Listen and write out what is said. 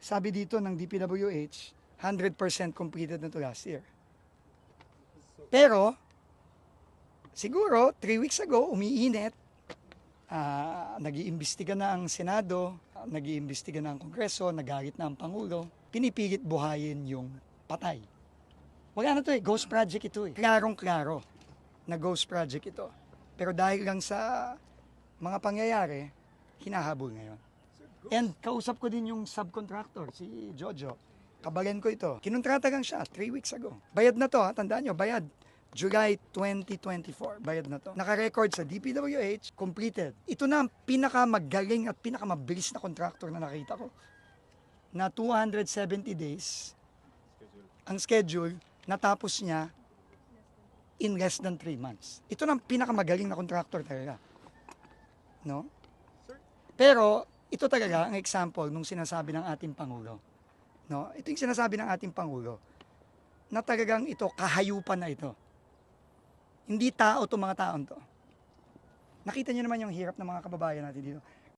Sabi dito ng DPWH, 100% completed na to last year. Pero, siguro, three weeks ago, umiinit, ah nag-iimbestiga na ang Senado, nag-iimbestiga na ang Kongreso, nagalit na ang Pangulo, pinipilit buhayin yung patay. Wala na to eh, ghost project ito eh. Klarong-klaro na ghost project ito. Pero dahil lang sa mga pangyayari, hinahabol ngayon. And kausap ko din yung subcontractor, si Jojo. Kabalen ko ito. Kinontrata lang siya, three weeks ago. Bayad na to, ha? tandaan nyo, bayad. July 2024, bayad na to. Naka-record sa DPWH, completed. Ito na ang pinakamagaling at pinakamabilis na contractor na nakita ko. Na 270 days, ang schedule, natapos niya in less than 3 months. Ito na ang pinakamagaling na contractor talaga. No? Pero, ito talaga ang example nung sinasabi ng ating Pangulo. No? Ito yung sinasabi ng ating Pangulo na talagang ito, kahayupan na ito. Hindi tao to mga taon to. Nakita niyo naman yung hirap ng mga kababayan natin dito.